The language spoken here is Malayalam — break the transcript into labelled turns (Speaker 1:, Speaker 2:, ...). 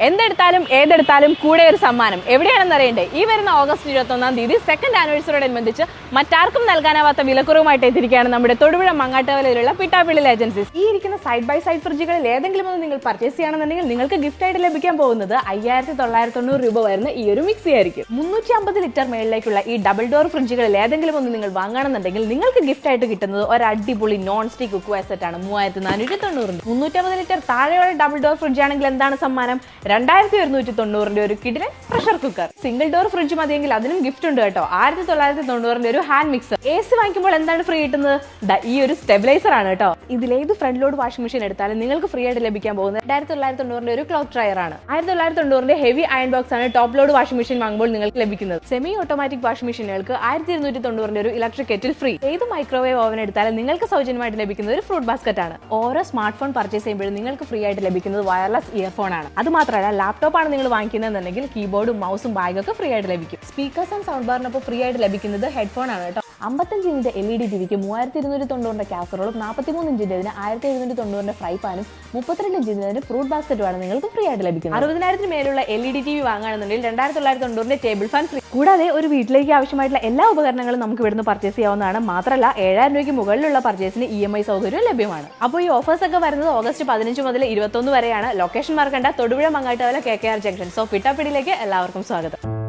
Speaker 1: എന്തെടുത്താലും ഏതെടുത്താലും കൂടെ ഒരു സമ്മാനം. എവിടെയാണെന്ന് അറിയണ്ടേ? ഈ വരുന്ന ഓഗസ്റ്റ് ഇരുപത്തൊന്നാം തീയതി സെക്കൻഡ് ആനിവേഴ്സറിയോടനുബന്ധിച്ച് മറ്റാർക്കും നൽകാനാവാത്ത വിലക്കുറവുമായിട്ട് എത്തിയിരിക്കുകയാണ് നമ്മുടെ തൊടുപുഴ മങ്ങാട്ടവലയിലുള്ള പിട്ടാപ്പിള്ളിൽ ഏജൻസീസ് ഈ ഇരിക്കുന്ന സൈഡ് ബൈ സൈഡ് ഫ്രിഡ്ജുകളിൽ ഏതെങ്കിലും ഒന്ന് നിങ്ങൾ പർച്ചേസ് ചെയ്യുകയാണെന്നുണ്ടെങ്കിൽ നിങ്ങൾക്ക് ഗിഫ്റ്റ് ആയിട്ട് ലഭിക്കാൻ പോകുന്നത് അയ്യായിരത്തി തൊള്ളായിരത്തി തൊണ്ണൂറ് രൂപ വരുന്ന ഈ ഒരു മിക്സി ആയിരിക്കും. മുന്നൂറ്റി അമ്പത് ലിറ്റർ മേളിലേക്കുള്ള ഈ ഡബിൾ ഡോർ ഫ്രിഡ്ജുകളിൽ ഏതെങ്കിലും ഒന്ന് നിങ്ങൾ വാങ്ങണമെന്നുണ്ടെങ്കിൽ നിങ്ങൾക്ക് ഗിഫ്റ്റ് ആയിട്ട് കിട്ടുന്നത് ഒരു അടിപൊളി നോൺ സ്റ്റിക് കുക്ക് ആണ്. മൂവായിരത്തി നാനൂറ്റി തൊണ്ണൂറിന് മുന്നൂറ്റമ്പത് ലിറ്റർ താഴെയുള്ള ഡബിൾ ഡോർ ഫ്രിഡ്ജ് ആണെങ്കിൽ എന്താണ് സമ്മാനം? രണ്ടായിരത്തി ഒരുന്നൂറ്റി തൊണ്ണൂറിന്റെ ഒരു കിടിലൻ pressure cooker single door fridge മതിയെങ്കിൽ അതിനും ഗിഫ്റ്റ് ഉണ്ട് കേട്ടോ. ആയിരത്തി തൊള്ളായിരത്തി തൊണ്ണൂറിന്റെ ഒരു ഹാൻഡ് മിക്സർ എ സി വാങ്ങിക്കുമ്പോൾ എന്താണ് ഫ്രീ കിട്ടുന്നത്? ഈ ഒരു സ്റ്റെബിലൈസർ ആണ് കേട്ടോ. ഇതിലേത് ഫ്രണ്ട് ലോഡ് വാഷിംഗ് മെഷീൻ എടുത്താലും നിങ്ങൾക്ക് ഫ്രീ ആയിട്ട് ലഭിക്കാൻ പോകുന്നത് രണ്ടായിരത്തി തൊള്ളായിരത്തി തൊണ്ണൂറിന്റെ ഒരു ക്ലോക്ക് ഡ്രയർ ആണ്. ആയിരത്തി തൊള്ളായിരത്തി തൊണ്ണൂറിന്റെ ഹെവി അയൺ ബോക്സ് ആണ് ടോപ്പ് ലോഡ് വാഷിംഗ് മെഷീൻ വാങ്ങുമ്പോൾ നിങ്ങൾക്ക് ലഭിക്കുന്നത്. സെമി ഓട്ടോമാറ്റിക് വാഷിംഗ് മെഷീനുകൾക്ക് ആയിരത്തി ഇരുന്നൂറ്റി തൊണ്ണൂറിന്റെ ഒരു ഇലക്ട്രിക് കെറ്റിൽ ഫ്രീ ഏത് മൈക്രോവേവ് ഓവൻ എടുത്താലും നിങ്ങൾക്ക് സൗജന്യമായിട്ട് ലഭിക്കുന്ന ഒരു ഫ്രൂട്ട് ബാസ്ക്കറ്റ് ആണ്. ഓരോ സ്മാർട്ട് ഫോൺ പർച്ചേസ് ചെയ്യുമ്പോഴും നിങ്ങൾക്ക് ഫ്രീ ആയിട്ട് ലഭിക്കുന്നത് വയർലെസ് ഇയർഫോൺ ആണ്. അത് മാത്രമല്ല ലാപ്ടോപ്പ് ആണ് നിങ്ങൾ വാങ്ങിക്കുന്നതെന്നുണ്ടെങ്കിൽ കീബോർഡും മൗസും ബാഗൊക്കെ ഫ്രീ ആയിട്ട് ലഭിക്കും. സ്പീക്കേഴ്സ് ആൻഡ് സൗണ്ട് ബാറിനൊപ്പം ഫ്രീ ആയിട്ട് ലഭിക്കുന്നത് ഹെഡ്ഫോൺ ആണ് കേട്ടോ. അമ്പത്തഞ്ച് ഇഞ്ചിന്റെ എൽ ഇ ഡി ടിവിക്ക് മൂവായിരത്തി ഇരുന്നൂറ്റി തൊണ്ണൂറിന്റെ കാസറോളും നാൽപ്പത്തിമൂന്ന് ഇഞ്ചിന്റെ ആയിരത്തി എഴുന്നൂറ്റി തൊണ്ണൂറിന്റെ ഫ്രൈ പാനും മുപ്പത്തിരണ്ട് ഇഞ്ചിന്റെ ഫ്രൂട്ട് ബാസ്ക്കറ്റുമാണ് നിങ്ങൾക്ക് ഫ്രീ ആയിട്ട് ലഭിക്കുന്നത്. അറുപതിനായിരത്തിന് മേലുള്ള L E D T V വാങ്ങുകയാണെന്നുണ്ടെങ്കിൽ രണ്ടായിരത്തി തൊള്ളായിരത്തി തൊണ്ണൂറിന്റെ ടേബിൾ ഫാൻ ഫ്രീ കൂടാതെ ഒരു വീട്ടിലേക്ക് ആവശ്യമായിട്ടുള്ള എല്ലാ ഉപകരണങ്ങളും നമുക്ക് ഇവിടുന്ന് പർച്ചേസ് ചെയ്യാവുന്നതാണ്. മാത്രമല്ല ഏഴായിരം രൂപയ്ക്ക് മുകളിലുള്ള പർച്ചേസിന് ഇ എം ഐ സൗകര്യം ലഭ്യമാണ്. അപ്പോൾ ഈ ഓഫേഴ്സ് ഒക്കെ വരുന്നത് ഓഗസ്റ്റ് പതിനഞ്ച് മുതൽ ഇരുപത്തൊന്ന് വരെയാണ്. Location മാർക്കണ്ട Thodupuzha Mangattuvala K K R junction so പിട്ടാപ്പിടിയിലേക്ക് എല്ലാവർക്കും സ്വാഗതം.